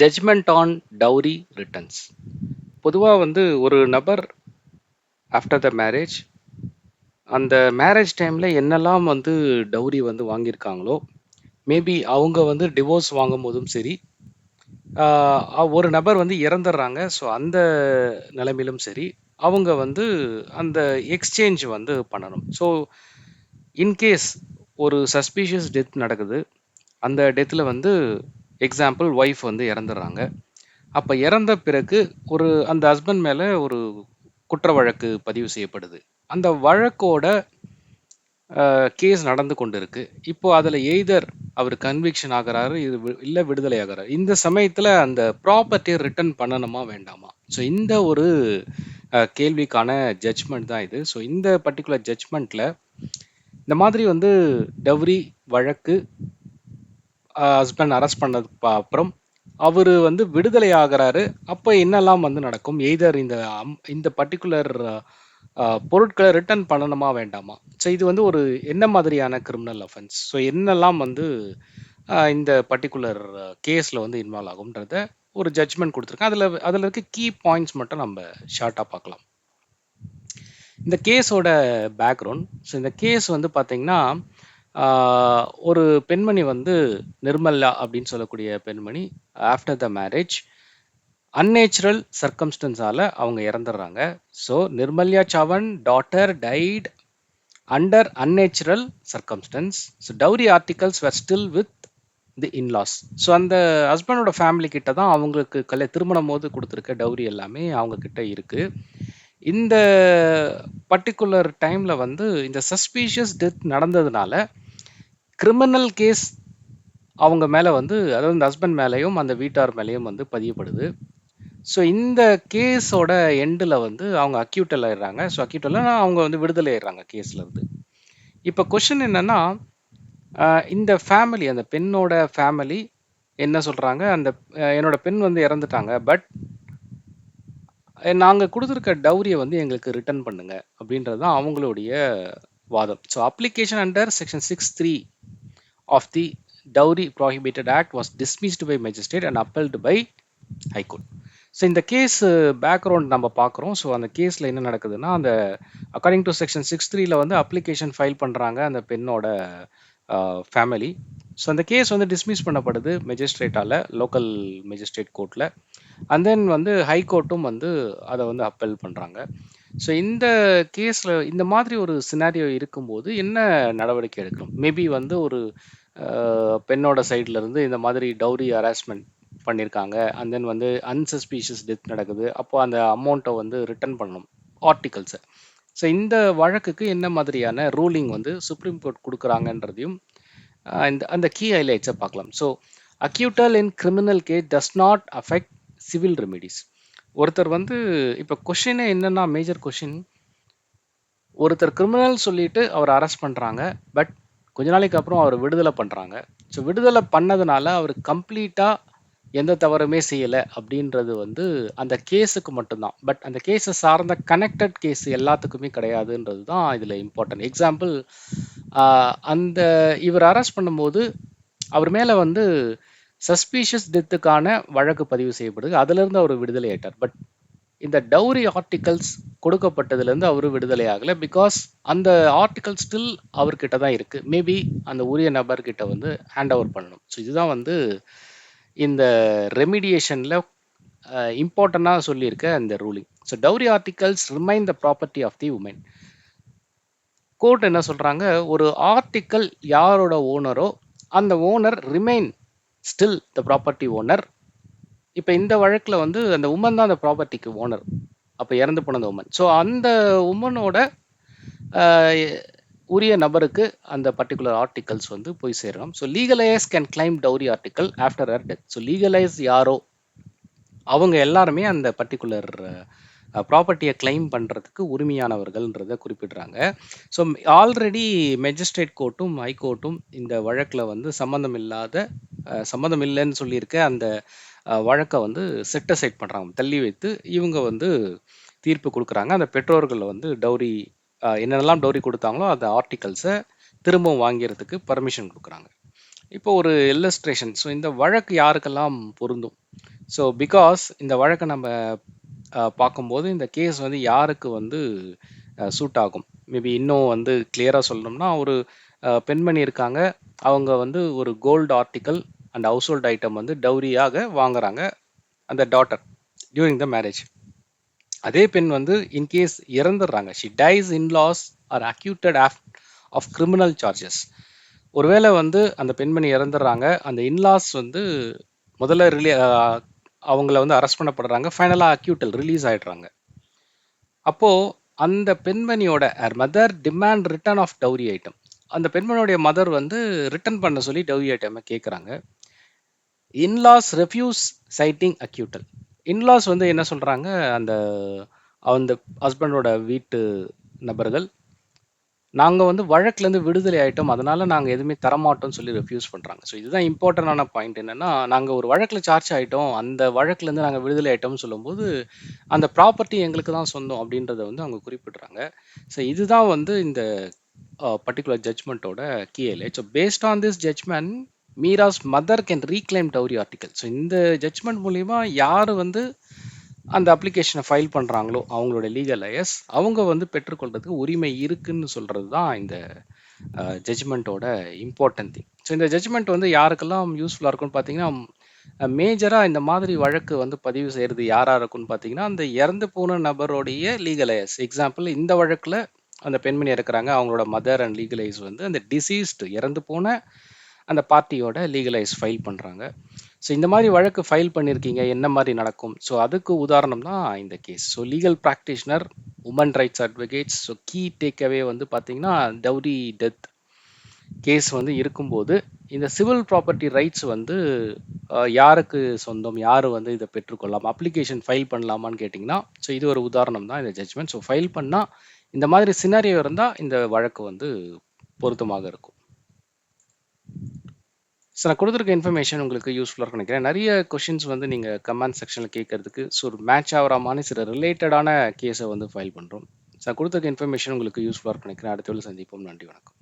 Judgement on dowry returns பொதுவாக வந்து ஒரு நபர் ஆஃப்டர் த மேரேஜ் அந்த மேரேஜ் டைமில் என்னெல்லாம் வந்து டவுரி வந்து வாங்கியிருக்காங்களோ மேபி அவங்க வந்து டிவோர்ஸ் வாங்கும் போதும் சரி ஒரு நபர் வந்து இறந்துடுறாங்க ஸோ அந்த நிலைமையிலும் சரி அவங்க வந்து அந்த எக்ஸ்சேஞ்ச் வந்து பண்ணணும். ஸோ இன்கேஸ் ஒரு சஸ்பீஷியஸ் டெத் நடக்குது அந்த டெத்தில் வந்து எக்ஸாம்பிள் ஒய்ஃப் வந்து இறந்துடுறாங்க அப்போ இறந்த பிறகு ஒரு அந்த ஹஸ்பண்ட் மேலே ஒரு குற்ற வழக்கு பதிவு செய்யப்படுது. அந்த வழக்கோட கேஸ் நடந்து கொண்டு இருக்கு இப்போ அதில் எய்தர் அவர் கன்விக்ஷன் ஆகிறாரு இது இல்லை விடுதலை ஆகிறாரு. இந்த சமயத்தில் அந்த ப்ராப்பர்ட்டியை ரிட்டர்ன் பண்ணணுமா வேண்டாமா? ஸோ இந்த ஒரு கேள்விக்கான ஜட்ஜ்மெண்ட் தான் இது. ஸோ இந்த பர்டிகுலர் ஜட்ஜ்மெண்ட்டில் இந்த மாதிரி வந்து டவுரி வழக்கு ஹஸ்பண்ட் அரெஸ்ட் பண்ணதுக்கு அப்புறம் அவர் வந்து விடுதலை ஆகுறாரு. அப்போ என்னெல்லாம் வந்து நடக்கும்? எய்தர் இந்த அம்- இந்த பர்டிகுலர் பொருட்களை ரிட்டர்ன் பண்ணணுமா வேண்டாமா? ஸோ இது வந்து ஒரு என்ன மாதிரியான கிரிமினல் அஃபென்ஸ் ஸோ என்னெல்லாம் வந்து இந்த பர்டிகுலர் கேஸில் வந்து இன்வால்வ் ஆகும்ன்றத ஒரு ஜட்ஜ்மெண்ட் கொடுத்துருக்கேன். அதில் அதில் இருக்க கீ பாயிண்ட்ஸ் மட்டும் நம்ம ஷார்ட்டாக பார்க்கலாம். இந்த கேஸோட பேக்ரவுண்ட் ஸோ இந்த கேஸ் வந்து பார்த்தீங்கன்னா ஒரு பெண்மணி வந்து நிர்மலா அப்படின்னு சொல்லக்கூடிய பெண்மணி ஆஃப்டர் த மேரேஜ் அன்நேச்சுரல் சர்க்கம்ஸ்டன்ஸால அவங்க இறந்துடுறாங்க. So Nirmalya own daughter died under unnatural circumstances so dowry articles were still with the in-laws so அந்த ஹஸ்பண்டோட ஃபேமிலி கிட்ட தான் அவங்களுக்கு கல்ய திருமணம் போது கொடுத்துருக்க டவுரி எல்லாமே அவங்க கிட்ட இருக்கு. இந்த பர்டிகுலர் டைம்ல வந்து இந்த சஸ்பீஷியஸ் டெத் நடந்ததுனால கிரிமினல் கேஸ் அவங்க மேலே வந்து அதாவது இந்த ஹஸ்பண்ட் மேலேயும் அந்த வீட்டார் மேலேயும் வந்து பதியப்படுது. ஸோ இந்த கேஸோட எண்டில் வந்து அவங்க அக்யூட்டல் ஆயிடுறாங்க. ஸோ அக்யூட்டல் அவங்க வந்து விடுதலை ஆயிடுறாங்க கேஸ்லேருந்து இப்போ கொஷின் என்னன்னா இந்த ஃபேமிலி அந்த பெண்ணோட ஃபேமிலி என்ன சொல்கிறாங்க அந்த என்னோட பெண் வந்து இறந்துட்டாங்க. பட் நாங்கள் கொடுத்துருக்க டவுரியை வந்து எங்களுக்கு ரிட்டர்ன் பண்ணுங்க. அப்படின்றது தான் அவங்களுடைய வாதம். So application under section six three of the Dowry Prohibited act was dismissed by magistrate and upheld by high court so இந்த கேஸ் பேக்ரவுண்ட் நம்ம பார்க்குறோம். ஸோ அந்த கேஸில் என்ன நடக்குதுன்னா அந்த அக்கார்டிங் டு செக்ஷன் சிக்ஸ் த்ரீல வந்து அப்ளிகேஷன் ஃபைல் பண்ணுறாங்க அந்த பெண்ணோட uh, ஃபேமிலி ஸோ அந்த கேஸ் வந்து டிஸ்மிஸ் பண்ணப்படுது மெஜிஸ்ட்ரேட்டால் லோக்கல் மெஜிஸ்ட்ரேட் கோர்ட்டில் அண்ட் தென் வந்து ஹை கோர்ட்டும் வந்து அதை வந்து அப்பெல் பண்ணுறாங்க ஸோ இந்த கேஸில் இந்த மாதிரி ஒரு சினாரியோ இருக்கும்போது என்ன நடவடிக்கை எடுக்கணும்? மேபி வந்து ஒரு பெண்ணோட சைடுல இருந்து இந்த மாதிரி டவுரி ஹராஸ்மெண்ட் பண்ணியிருக்காங்க அண்ட் தென் வந்து அன்சஸ்பீஷியஸ் டெத் நடக்குது. அப்போ அந்த அமௌண்ட்டை வந்து ரிட்டர்ன் பண்ணணும் ஆர்டிகல்ஸை ஸோ இந்த வழக்குக்கு என்ன மாதிரியான ரூலிங் வந்து சுப்ரீம் கோர்ட் கொடுக்குறாங்கன்றதையும் இந்த அந்த கீ ஹைலைட்ஸை பார்க்கலாம். So acquittal in criminal case does not affect civil remedies ஒருத்தர் வந்து இப்போ கொஷினே என்னென்னா மேஜர் கொஷின் ஒருத்தர் கிரிமினல் சொல்லிட்டு அவர் அரெஸ்ட் பண்ணுறாங்க பட் கொஞ்ச நாளைக்கு அப்புறம் அவர் விடுதலை பண்ணுறாங்க ஸோ விடுதலை பண்ணதுனால அவர் கம்ப்ளீட்டாக எந்த தவறுமே செய்யலை அப்படின்றது வந்து அந்த கேஸுக்கு மட்டும்தான். பட் அந்த கேஸை சார்ந்த கனெக்டட் கேஸ் எல்லாத்துக்குமே கிடையாதுன்றது தான் இதில் இம்பார்ட்டன்ட் எக்ஸாம்பிள் அந்த இவர் அரெஸ்ட் பண்ணும்போது அவர் மேலே வந்து சஸ்பீஷியஸ் டெத்துக்கான வழக்கு பதிவு செய்யப்படுது. அதுலேருந்து அவர் விடுதலை ஆயிட்டார். பட் இந்த டவுரி ஆர்டிகல்ஸ் கொடுக்கப்பட்டதுலேருந்து அவர் விடுதலை ஆகலை. பிகாஸ் அந்த ஆர்டிகல் ஸ்டில் அவர்கிட்ட தான் இருக்குது மேபி அந்த உரிய நபர்கிட்ட வந்து ஹேண்ட் ஓவர் பண்ணணும். ஸோ இதுதான் வந்து இந்த ரெமிடியேஷனில் இம்பார்ட்டண்ட்டாக சொல்லியிருக்க அந்த ruling so dowry articles remain the property of the woman court என்ன சொல்கிறாங்க ஒரு ஆர்டிக்கல் யாரோட ஓனரோ அந்த owner remain still the property owner இப்போ இந்த வழக்கில் வந்து அந்த உமன் தான் அந்த ப்ராப்பர்ட்டிக்கு ஓனர் அப்போ இறந்து போன அந்த உமன் ஸோ அந்த உமனோட உரிய நபருக்கு அந்த பர்டிகுலர் ஆர்டிகல்ஸ் வந்து போய் சேரணும். So legal heirs can claim dowry article after her death so legal heirs யாரோ அவங்க எல்லாருமே அந்த பர்டிகுலர் ப்ராப்பர்ட்டியை கிளைம் பண்ணுறதுக்கு உரிமையானவர்கள்ன்றதை குறிப்பிடுறாங்க. ஸோ ஆல்ரெடி மெஜிஸ்ட்ரேட் கோர்ட்டும் ஹைகோர்ட்டும் இந்த வழக்கில் வந்து சம்மந்தம் இல்லாத சம்மந்தம் இல்லைன்னு சொல்லியிருக்க அந்த வழக்கை வந்து செட்டசைட் பண்ணுறாங்க தள்ளி வைத்து இவங்க வந்து தீர்ப்பு கொடுக்குறாங்க. அந்த பெற்றோர்கள் வந்து டௌரி என்னென்னலாம் டௌரி கொடுத்தாங்களோ அந்த ஆர்டிகல்ஸை திரும்பவும் வாங்கிறதுக்கு பர்மிஷன் கொடுக்குறாங்க. இப்போ ஒரு இல்லஸ்ட்ரேஷன் ஸோ இந்த வழக்கு யாருக்கெல்லாம் பொருந்தும்? ஸோ பிகாஸ் இந்த வழக்கை நம்ம பார்க்கும்போது இந்த கேஸ் வந்து யாருக்கு வந்து சூட் ஆகும்? மேபி இன்னும் வந்து கிளியராக சொல்லணும்னா ஒரு பெண்மணி இருக்காங்க. அவங்க வந்து ஒரு gold article and household item வந்து டௌரியாக வாங்குறாங்க அந்த டாட்டர் டியூரிங் த மேரேஜ் அதே பெண் வந்து in case இறந்துடுறாங்க. She dies in-laws are acquitted of of criminal charges ஒருவேளை வந்து அந்த பெண்மணி இறந்துடுறாங்க அந்த இன்லாஸ் வந்து முதல்ல ரிலீ அவங்கள வந்து அரெஸ்ட் பண்ணப்படுறாங்க ஃபைனலாக அக்யூட்டல் ரிலீஸ் ஆயிடுறாங்க. அப்போது அந்த பெண்மணியோட mother demand return of dowry item அந்த பெண்மணியோடைய மதர் வந்து ரிட்டர்ன் பண்ண சொல்லி டவுரி ஐட்டமை கேட்குறாங்க in-laws refuse citing acquittal in-laws வந்து என்ன சொல்கிறாங்க அந்த அந்த ஹஸ்பண்டோட வீட்டு நபர்கள் நாங்கள் வந்து வழக்குலேருந்து விடுதலை ஆகிட்டோம் அதனால் நாங்கள் எதுவுமே தரமாட்டோம்னு சொல்லி ரெஃப்யூஸ் பண்ணுறாங்க ஸோ இதுதான் இம்பார்ட்டன்டான பாயிண்ட் என்னன்னா நாங்கள் ஒரு வழக்கில் சார்ஜ் ஆகிட்டோம் அந்த வழக்குலேருந்து இருந்து விடுதலை ஆகிட்டோம்னு சொல்லும்போது அந்த ப்ராப்பர்ட்டி எங்களுக்கு தான் சொந்தம் அப்படின்றத வந்து அவங்க குறிப்பிட்றாங்க. ஸோ இதுதான் வந்து இந்த uh, பர்டிகுலர் ஜட்மெண்ட்டோட கீழே. So based on this judgement Meera's mother can reclaim dowry article so இந்த ஜட்ஜ்மெண்ட் மூலிமா யார் வந்து அந்த அப்ளிகேஷனை ஃபைல் பண்ணுறாங்களோ அவங்களோட லீகல் அயர்ஸ் அவங்க வந்து பெற்றுக்கொள்றதுக்கு உரிமை இருக்குன்னு சொல்கிறது தான் இந்த ஜட்ஜ்மெண்ட்டோட இம்பார்ட்டன்ட் திங் ஸோ இந்த ஜட்ஜ்மெண்ட் வந்து யாருக்கெல்லாம் யூஸ்ஃபுல்லாக இருக்கும்னு பார்த்தீங்கன்னா மேஜராக இந்த மாதிரி வழக்கு வந்து பதிவு செய்கிறது யாராக இருக்கும்னு பார்த்தீங்கன்னா அந்த இறந்து போன நபருடைய லீகலைஸ் எக்ஸாம்பிள் இந்த வழக்கில் அந்த பெண்மணி இருக்கிறாங்க அவங்களோட மதர் அண்ட் லீகலைஸ் வந்து அந்த டிசீஸ்டு இறந்து போன அந்த பார்ட்டியோட லீகலைஸ் ஃபைல் பண்ணுறாங்க ஸோ இந்த மாதிரி வழக்கு ஃபைல் பண்ணியிருக்கீங்க என்ன மாதிரி நடக்கும்? ஸோ அதுக்கு உதாரணம் தான் இந்த case so legal practitioner woman rights advocates so key takeaway வந்து பார்த்தீங்கன்னா டவுரி டெத் கேஸ் வந்து இருக்கும்போது இந்த சிவில் ப்ராப்பர்ட்டி ரைட்ஸ் வந்து யாருக்கு சொந்தம்? யார் வந்து இதை பெற்றுக்கொள்ளலாம்? அப்ளிகேஷன் ஃபைல் பண்ணலாமான்னு கேட்டிங்கன்னா ஸோ இது ஒரு உதாரணம் தான் இந்த ஜட்ஜ்மெண்ட் ஸோ ஃபைல் பண்ணால் இந்த மாதிரி சினாரியோ இருந்தால் இந்த வழக்கு வந்து பொருத்தமாக இருக்கும். ஸோ நான் கொடுத்துருக்க இன்ஃபர்மேஷன் உங்களுக்கு யூஸ்ஃபுல்லாக இருக்கும் நினைக்கிறேன். நிறைய கொஷின்ஸ் வந்து நீங்கள் கமெண்ட் செக்ஷனில் கேட்கறதுக்கு ஸோ ஒரு மேட்ச் ஆகிற சில ரிலேட்டடான கேஸை வந்து ஃபைல் பண்ணுறோம் ஸோ கொடுத்துருக்க இன்ஃபர்மேஷன் உங்களுக்கு யூஸ்ஃபுல்லாக இருக்கும் நினைக்கிறேன். அடுத்த சந்திப்போம். நன்றி வணக்கம்.